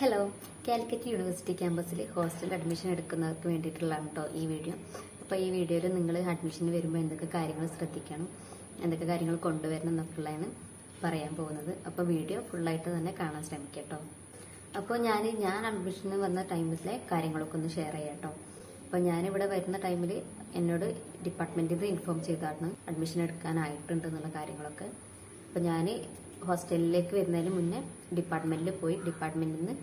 Hello Calicut university ക്യാമ്പസിൽ hostel admission എടുക്കുന്നവർക്ക് വേണ്ടിയിട്ടുള്ളതാണ് കേട്ടോ ഈ വീഡിയോ അപ്പോൾ ഈ വീഡിയോയിൽ നിങ്ങൾ അഡ്മിഷന് വരുമ്പോൾ എന്തൊക്കെ കാര്യങ്ങൾ ശ്രദ്ധിക്കണം എന്തൊക്കെ കാര്യങ്ങൾ കൊണ്ടുവരണം എന്നൊക്കെയുള്ളതാണ് പറയാൻ പോകുന്നത്. അപ്പോൾ വീഡിയോ ഫുള്ളായിട്ട് തന്നെ കാണാൻ ശ്രമിക്കാം കേട്ടോ അപ്പോൾ ഞാൻ ഞാൻ അഡ്മിഷന് വന്ന ടൈമിലെ കാര്യങ്ങളൊക്കെ ഒന്ന് ഷെയർ ചെയ്യാം കേട്ടോ അപ്പോൾ ഞാനിവിടെ വരുന്ന ടൈമിൽ എന്നോട് ഡിപ്പാർട്ട്മെന്റിൽ നിന്ന് ഇൻഫോം ചെയ്തായിരുന്നു അഡ്മിഷൻ എടുക്കാനായിട്ടുണ്ട് എന്നുള്ള കാര്യങ്ങളൊക്കെ. അപ്പോൾ ഞാൻ ഹോസ്റ്റലിലേക്ക് വരുന്നതിന് മുന്നേ ഡിപ്പാർട്ട്മെന്റിൽ പോയി. ഡിപ്പാർട്ട്മെന്റിൽ നിന്ന്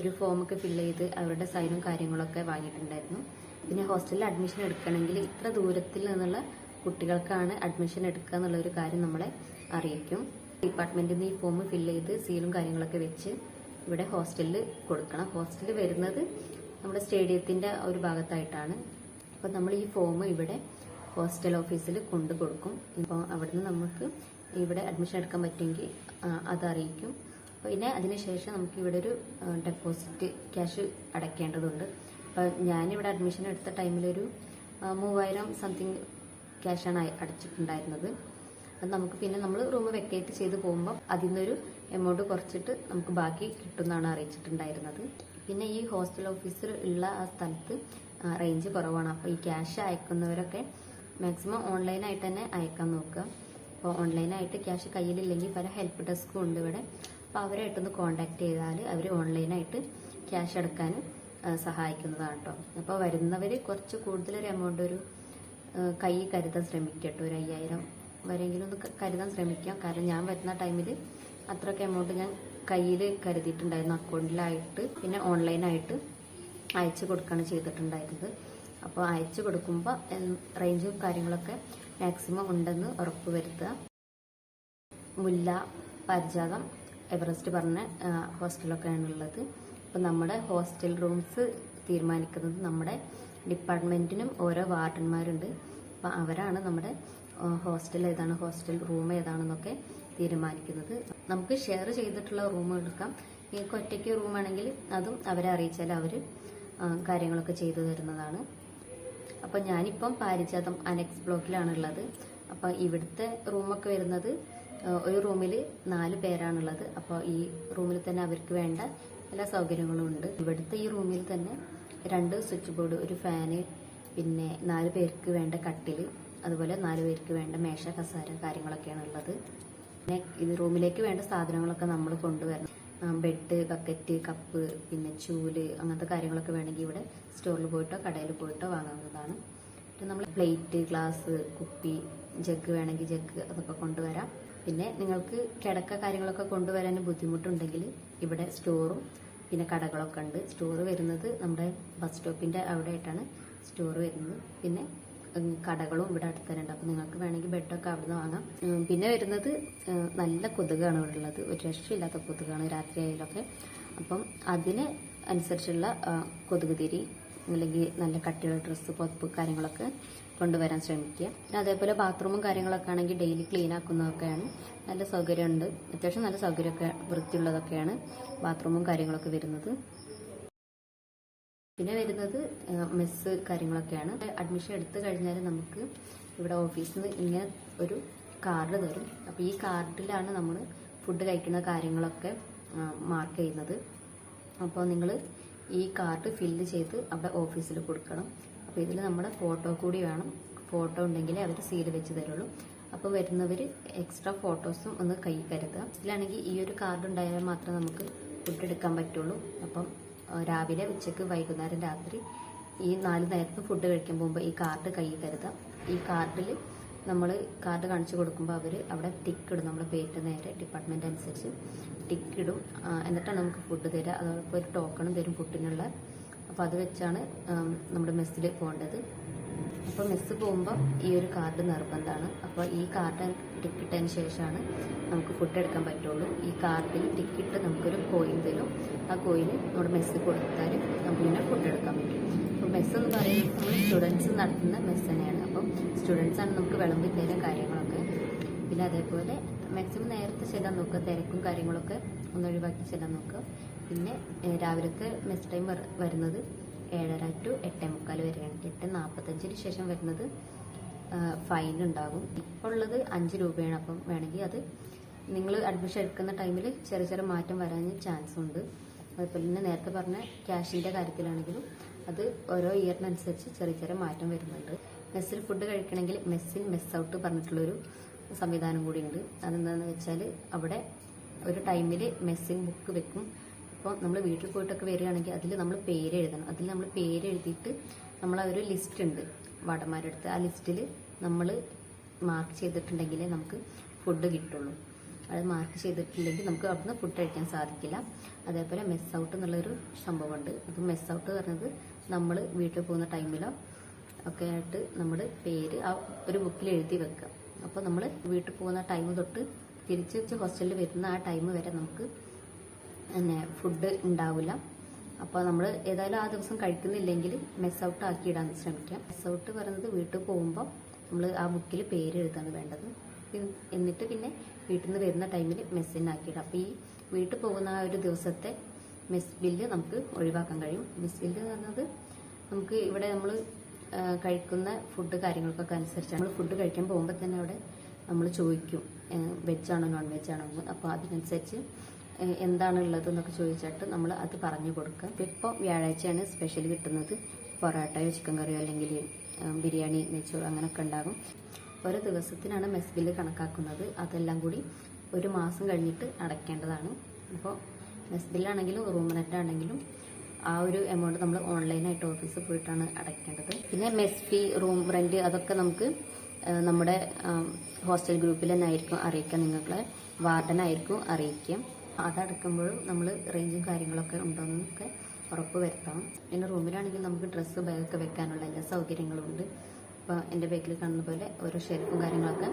ഒരു ഫോമൊക്കെ ഫില്ല് ചെയ്ത് അവരുടെ സൈനും കാര്യങ്ങളൊക്കെ വാങ്ങിയിട്ടുണ്ടായിരുന്നു. പിന്നെ ഹോസ്റ്റലിൽ അഡ്മിഷൻ എടുക്കണമെങ്കിൽ ഇത്ര ദൂരത്തിൽ നിന്നുള്ള കുട്ടികൾക്കാണ് അഡ്മിഷൻ എടുക്കുക എന്നുള്ള ഒരു കാര്യം നമ്മളെ അറിയിക്കും. ഡിപ്പാർട്ട്മെന്റിൽ നിന്ന് ഈ ഫോം ഫില്ല് ചെയ്ത് സീലും കാര്യങ്ങളൊക്കെ വെച്ച് ഇവിടെ ഹോസ്റ്റലിൽ കൊടുക്കണം. ഹോസ്റ്റലിൽ വരുന്നത് നമ്മുടെ സ്റ്റേഡിയത്തിന്റെ ഒരു ഭാഗത്തായിട്ടാണ്. അപ്പോൾ നമ്മൾ ഈ ഫോം ഇവിടെ ഹോസ്റ്റൽ ഓഫീസിൽ കൊണ്ടു കൊടുക്കും. ഇപ്പോൾ അവിടുന്ന് നമുക്ക് ഇവിടെ അഡ്മിഷൻ എടുക്കാൻ പറ്റുമെങ്കിൽ അത് പിന്നെ അതിനുശേഷം നമുക്ക് ഇവിടെ ഒരു ഡെപ്പോസിറ്റ് ക്യാഷ് അടയ്ക്കേണ്ടതുണ്ട്. അപ്പോൾ ഞാനിവിടെ അഡ്മിഷൻ എടുത്ത ടൈമിലൊരു മൂവായിരം സംതിങ് ക്യാഷാണ് അടച്ചിട്ടുണ്ടായിരുന്നത്. അത് നമുക്ക് പിന്നെ നമ്മൾ റൂം വെക്കേറ്റ് ചെയ്ത് പോകുമ്പോൾ അതിൽ നിന്നൊരു എമൗണ്ട് കുറച്ചിട്ട് നമുക്ക് ബാക്കി കിട്ടുമെന്നാണ് അറിയിച്ചിട്ടുണ്ടായിരുന്നത്. പിന്നെ ഈ ഹോസ്റ്റൽ ഓഫീസർ ഉള്ള ആ സ്ഥലത്ത് റേഞ്ച് കുറവാണ്. അപ്പോൾ ഈ ക്യാഷ് അയക്കുന്നവരൊക്കെ മാക്സിമം ഓൺലൈനായിട്ട് തന്നെ അയക്കാൻ നോക്കുക. അപ്പോൾ ഓൺലൈനായിട്ട് ക്യാഷ് കയ്യിലില്ലെങ്കിൽ പല ഹെൽപ്പ് ഡെസ്കും ഉണ്ട് ഇവിടെ. അപ്പോൾ അവരായിട്ടൊന്ന് കോൺടാക്ട് ചെയ്താൽ അവർ ഓൺലൈനായിട്ട് ക്യാഷ് അടക്കാൻ സഹായിക്കുന്നതാണ് കേട്ടോ അപ്പോൾ വരുന്നവർ കുറച്ച് കൂടുതലൊരു എമൗണ്ട് ഒരു കൈ കരുതാൻ ശ്രമിക്കുക കേട്ടോ ഒരു അയ്യായിരം വരെങ്കിലും ഒന്ന് കരുതാൻ ശ്രമിക്കാം. കാരണം ഞാൻ വരുന്ന ടൈമിൽ അത്രയൊക്കെ എമൗണ്ട് ഞാൻ കയ്യിൽ കരുതിയിട്ടുണ്ടായിരുന്നു അക്കൗണ്ടിലായിട്ട് പിന്നെ ഓൺലൈനായിട്ട് അയച്ചു കൊടുക്കുകയാണ് ചെയ്തിട്ടുണ്ടായിരുന്നത്. അപ്പോൾ അയച്ചു കൊടുക്കുമ്പോൾ റേഞ്ചും കാര്യങ്ങളൊക്കെ മാക്സിമം ഉണ്ടെന്ന് ഉറപ്പ് വരുത്തുക. മുല്ല പരിജാതം എവറസ്റ്റ് പറഞ്ഞ ഹോസ്റ്റലൊക്കെയാണ് ഉള്ളത്. അപ്പോൾ നമ്മുടെ ഹോസ്റ്റൽ റൂംസ് തീരുമാനിക്കുന്നത് നമ്മുടെ ഡിപ്പാർട്ട്മെന്റിനും ഓരോ വാർഡന്മാരുണ്ട്. അപ്പോൾ അവരാണ് നമ്മുടെ ഹോസ്റ്റൽ ഏതാണ് ഹോസ്റ്റൽ റൂം ഏതാണെന്നൊക്കെ തീരുമാനിക്കുന്നത്. നമുക്ക് ഷെയർ ചെയ്തിട്ടുള്ള റൂം എടുക്കാം. നിങ്ങൾക്ക് ഒറ്റയ്ക്ക് റൂമാണെങ്കിൽ അതും അവരെ അറിയിച്ചാൽ അവർ കാര്യങ്ങളൊക്കെ ചെയ്തു തരുന്നതാണ്. അപ്പോൾ ഞാനിപ്പം പാരിജാതം അനക്സ് ബ്ലോക്കിലാണ് ഉള്ളത് അപ്പോൾ ഇവിടുത്തെ റൂമൊക്കെ വരുന്നത് ഒരു റൂമിൽ നാല് പേരാണുള്ളത്. അപ്പോൾ ഈ റൂമിൽ തന്നെ അവർക്ക് വേണ്ട എല്ലാ സൗകര്യങ്ങളും ഉണ്ട്. ഇവിടുത്തെ ഈ റൂമിൽ തന്നെ രണ്ട് സ്വിച്ച് ബോർഡ് ഒരു ഫാന് പിന്നെ നാല് പേർക്ക് വേണ്ട കട്ടിൽ അതുപോലെ നാല് പേർക്ക് വേണ്ട മേശ കസാര കാര്യങ്ങളൊക്കെയാണ് ഉള്ളത് പിന്നെ ഇത് റൂമിലേക്ക് വേണ്ട സാധനങ്ങളൊക്കെ നമ്മൾ കൊണ്ടുവരണം. ബെഡ് ബക്കറ്റ് കപ്പ് പിന്നെ ചൂൽ അങ്ങനത്തെ കാര്യങ്ങളൊക്കെ വേണമെങ്കിൽ ഇവിടെ സ്റ്റോറിൽ പോയിട്ടോ കടയിൽ പോയിട്ടോ വാങ്ങാവുന്നതാണ്. പിന്നെ നമ്മൾ പ്ലേറ്റ് ഗ്ലാസ് കുപ്പി ജഗ് വേണമെങ്കിൽ ജഗ് അതൊക്കെ കൊണ്ടുവരാം. പിന്നെ നിങ്ങൾക്ക് കിടക്ക കാര്യങ്ങളൊക്കെ കൊണ്ടുവരാൻ ബുദ്ധിമുട്ടുണ്ടെങ്കിൽ ഇവിടെ സ്റ്റോറും പിന്നെ കടകളൊക്കെ ഉണ്ട്. സ്റ്റോർ വരുന്നത് നമ്മുടെ ബസ് സ്റ്റോപ്പിന്റെ അവിടെ ആയിട്ടാണ് സ്റ്റോർ വരുന്നത്. പിന്നെ കടകളും ഇവിടെ അടുത്ത് തന്നെ ഉണ്ട്. അപ്പം നിങ്ങൾക്ക് വേണമെങ്കിൽ ബെഡൊക്കെ അവിടുന്ന് വാങ്ങാം. പിന്നെ വരുന്നത് നല്ല കൊതുകാണ് ഇവിടെ ഉള്ളത്. ഒരു രക്ഷയില്ലാത്ത കൊതുകാണ് രാത്രി ആയാലൊക്കെ. അപ്പം അതിന് അനുസരിച്ചുള്ള കൊതുക് തിരി അല്ലെങ്കിൽ നല്ല കട്ടിയുള്ള ഡ്രസ്സ് പുതപ്പ് കാര്യങ്ങളൊക്കെ കൊണ്ടുവരാൻ ശ്രമിക്കുക. പിന്നെ അതേപോലെ ബാത്റൂമും കാര്യങ്ങളൊക്കെ ആണെങ്കിൽ ഡെയിലി ക്ലീൻ ആക്കുന്നതൊക്കെയാണ്. നല്ല സൗകര്യമുണ്ട്. അത്യാവശ്യം നല്ല സൗകര്യമൊക്കെ വൃത്തിയുള്ളതൊക്കെയാണ് ബാത്റൂമും കാര്യങ്ങളൊക്കെ വരുന്നത്. പിന്നെ വരുന്നത് മെസ്സ് കാര്യങ്ങളൊക്കെയാണ്. അഡ്മിഷൻ എടുത്തു കഴിഞ്ഞാൽ നമുക്ക് ഇവിടെ ഓഫീസിൽ നിന്ന് ഇങ്ങനെ ഒരു കാർഡ് തരും. അപ്പോൾ ഈ കാർഡിലാണ് നമ്മൾ ഫുഡ് കഴിക്കുന്ന കാര്യങ്ങളൊക്കെ മാർക്ക് ചെയ്യുന്നത്. അപ്പോൾ നിങ്ങൾ ഈ കാർഡ് ഫില്ല് ചെയ്ത് അവിടെ ഓഫീസിൽ കൊടുക്കണം. അപ്പോൾ ഇതിൽ നമ്മുടെ ഫോട്ടോ കൂടി വേണം. ഫോട്ടോ ഉണ്ടെങ്കിൽ അവർ സീൽ വെച്ച് തരുള്ളൂ. അപ്പോൾ വരുന്നവർ എക്സ്ട്രാ ഫോട്ടോസും ഒന്ന് കൈ കരുതുക. ഇതിലാണെങ്കിൽ ഈ ഒരു കാർഡ് ഉണ്ടായാൽ മാത്രമേ നമുക്ക് ഫുഡ് എടുക്കാൻ പറ്റുള്ളൂ. അപ്പം രാവിലെ ഉച്ചയ്ക്ക് വൈകുന്നേരം രാത്രി ഈ നാല് നേരത്ത് ഫുഡ് കഴിക്കാൻ പോകുമ്പോൾ ഈ കാർഡ് കയ്യിൽ കരുതാം. ഈ കാർഡിൽ നമ്മൾ കാർഡ് കാണിച്ചു കൊടുക്കുമ്പോൾ അവർ അവിടെ ടിക്ക് ഇടും. നമ്മുടെ പേരിന്റെ നേരെ ഡിപ്പാർട്ട്മെന്റ് അനുസരിച്ച് ടിക്ക് ഇടും. എന്നിട്ടാണ് നമുക്ക് ഫുഡ് തരിക അതോടൊപ്പം ഒരു ടോക്കണും തരും ഫുഡിനുള്ള അപ്പോൾ അത് വെച്ചാണ് നമ്മുടെ മെസ്സിൽ പോകേണ്ടത്. അപ്പോൾ മെസ്സ് പോകുമ്പോൾ ഈ ഒരു കാർഡ് നിർബന്ധമാണ്. അപ്പോൾ ഈ കാർഡ് ടിക്കറ്റിന് ശേഷമാണ് നമുക്ക് ഫുഡ് എടുക്കാൻ പറ്റുള്ളൂ. ഈ കാർഡിൽ ടിക്കറ്റ് നമുക്കൊരു കോയിൻ തരും. ആ കോയിൻ നമ്മുടെ മെസ്സ് കൊടുത്താൽ നമുക്ക് പിന്നെ ഫുഡ് എടുക്കാൻ പറ്റും. അപ്പോൾ മെസ്സ് എന്ന് പറയുന്നത് നമ്മൾ സ്റ്റുഡൻസ് നടത്തുന്ന മെസ്സ് തന്നെയാണ്. അപ്പം സ്റ്റുഡൻസാണ് നമുക്ക് വിളമ്പി തരുന്ന കാര്യങ്ങളൊക്കെ. പിന്നെ അതേപോലെ മാക്സിമം നേരത്തെ ചെല്ലാൻ നോക്കുക. തിരക്കും കാര്യങ്ങളൊക്കെ ഒന്ന് ഒഴിവാക്കി ചെല്ലാൻ നോക്കുക. പിന്നെ രാവിലത്തെ മെസ് ടൈം വരുന്നത് ഏഴര ടു എട്ടേ മുക്കാൽ വരെയാണ്. എട്ട് നാൽപ്പത്തഞ്ചിന് ശേഷം വരുന്നത് ഫൈൻ ഉണ്ടാകും. ഇപ്പോൾ ഉള്ളത് അഞ്ച് രൂപയാണ്. അപ്പം വേണമെങ്കിൽ അത് നിങ്ങൾ അഡ്മിഷൻ എടുക്കുന്ന ടൈമിൽ ചെറിയ ചെറിയ മാറ്റം വരാൻ ചാൻസ് ഉണ്ട്. അതുപോലെ തന്നെ നേരത്തെ പറഞ്ഞ ക്യാഷിന്റെ കാര്യത്തിലാണെങ്കിലും അത് ഓരോ ഇയറിനനുസരിച്ച് ചെറിയ ചെറിയ മാറ്റം വരുന്നുണ്ട്. മെസ്സിൽ ഫുഡ് കഴിക്കണമെങ്കിൽ മെസ്സിൻ മെസ് ഔട്ട് പറഞ്ഞിട്ടുള്ളൊരു സംവിധാനം കൂടി ഉണ്ട് അതെന്താണെന്ന് വെച്ചാൽ അവിടെ ഒരു ടൈമിൽ മെസ്സിൻ ബുക്ക് വെക്കും. അപ്പോൾ നമ്മൾ വീട്ടിൽ പോയിട്ടൊക്കെ വരികയാണെങ്കിൽ അതിൽ നമ്മൾ പേര് എഴുതണം. അതിൽ നമ്മൾ പേര് എഴുതിയിട്ട് നമ്മൾ ഒരു ലിസ്റ്റ് ഉണ്ട് വാടന്മാരുടെ അടുത്ത്. ആ ലിസ്റ്റിൽ നമ്മൾ മാർക്ക് ചെയ്തിട്ടുണ്ടെങ്കിൽ നമുക്ക് ഫുഡ് കിട്ടുള്ളൂ. അത് മാർക്ക് ചെയ്തിട്ടില്ലെങ്കിൽ നമുക്ക് അവിടുന്ന് ഫുഡ് കഴിക്കാൻ സാധിക്കില്ല. അതേപോലെ മെസ് ഔട്ട് എന്നുള്ളൊരു സംഭവമുണ്ട്. അത് മെസ് ഔട്ട് പറഞ്ഞത് നമ്മൾ വീട്ടിൽ പോകുന്ന ടൈമിലോ ഒക്കെ ആയിട്ട് നമ്മൾ പേര് ആ ഒരു ബുക്കിൽ എഴുതി വെക്കുക. അപ്പോൾ നമ്മൾ വീട്ടിൽ പോകുന്ന ടൈം തൊട്ട് തിരിച്ച് ഹോസ്റ്റലിൽ വരുന്ന ആ ടൈം വരെ നമുക്ക് പിന്നെ ഫുഡ് ഉണ്ടാവില്ല. അപ്പോൾ നമ്മൾ ഏതായാലും ആ ദിവസം കഴിക്കുന്നില്ലെങ്കിൽ മെസ് ഔട്ട് ആക്കി ഇടാൻ ശ്രമിക്കാം. മെസ് ഔട്ട് പറയുന്നത് വീട്ടിൽ പോകുമ്പോൾ നമ്മൾ ആ ബുക്കിൽ പേര് എഴുതാണ് വേണ്ടത്. എന്നിട്ട് പിന്നെ വീട്ടിൽ നിന്ന് വരുന്ന ടൈമിൽ മെസ്സിനാക്കി ഇടാം അപ്പോൾ ഈ വീട്ടിൽ പോകുന്ന ആ ഒരു ദിവസത്തെ മെസ് ബില്ല് നമുക്ക് ഒഴിവാക്കാൻ കഴിയും. മെസ് ബില്ല് എന്ന് പറയുന്നത് നമുക്ക് ഇവിടെ നമ്മൾ കഴിക്കുന്ന ഫുഡ് കാര്യങ്ങൾക്കൊക്കെ അനുസരിച്ച് നമ്മൾ ഫുഡ് കഴിക്കാൻ പോകുമ്പോൾ തന്നെ അവിടെ നമ്മൾ ചോദിക്കും വെജാണോ നോൺ വെജ് ആണോ എന്ന്. അപ്പോൾ അതിനനുസരിച്ച് എന്താണ് ഉള്ളത് എന്നൊക്കെ ചോദിച്ചിട്ട് നമ്മൾ അത് പറഞ്ഞു കൊടുക്കുക. ഇപ്പോൾ വ്യാഴാഴ്ചയാണ് സ്പെഷ്യൽ കിട്ടുന്നത്. പൊറോട്ടയോ ചിക്കൻ കറിയോ അല്ലെങ്കിൽ ബിരിയാണി നെയ്ച്ചോറ് അങ്ങനെയൊക്കെ ഉണ്ടാകും. ഓരോ ദിവസത്തിനാണ് മെസ് ബില്ല് കണക്കാക്കുന്നത്. അതെല്ലാം കൂടി ഒരു മാസം കഴിഞ്ഞിട്ട് അടയ്ക്കേണ്ടതാണ്. അപ്പോൾ മെസ് ബില്ലാണെങ്കിലും റൂം റെന്റ് ആണെങ്കിലും ആ ഒരു എമൗണ്ട് നമ്മൾ ഓൺലൈനായിട്ട് ഓഫീസിൽ പോയിട്ടാണ് അടയ്ക്കേണ്ടത്. പിന്നെ മെസ് ഫീ റൂം റെന്റ് അതൊക്കെ നമുക്ക് നമ്മുടെ ഹോസ്റ്റൽ ഗ്രൂപ്പിൽ തന്നെ ആയിരിക്കും അറിയിക്കുക. നിങ്ങളെ വാർഡനായിരിക്കും അറിയിക്കുക. അതടക്കുമ്പോഴും നമ്മൾ റേഞ്ചും കാര്യങ്ങളൊക്കെ ഉണ്ടോയെന്നൊക്കെ ഉറപ്പ് വരുത്തണം. പിന്നെ റൂമിലാണെങ്കിൽ നമുക്ക് ഡ്രസ്സ് ബാഗൊക്കെ വെക്കാനുള്ള എല്ലാ സൗകര്യങ്ങളും ഉണ്ട് അപ്പോൾ എന്റെ ബാക്കിൽ കാണുന്ന പോലെ ഓരോ ഷെൽഫും കാര്യങ്ങളൊക്കെ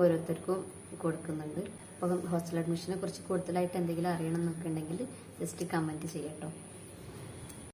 ഓരോരുത്തർക്കും കൊടുക്കുന്നുണ്ട്. അപ്പം ഹോസ്റ്റൽ അഡ്മിഷനെ കുറിച്ച് കൂടുതലായിട്ട് എന്തെങ്കിലും അറിയണം എന്നൊക്കെ ഉണ്ടെങ്കിൽ ജസ്റ്റ് കമന്റ് ചെയ്യട്ടോ.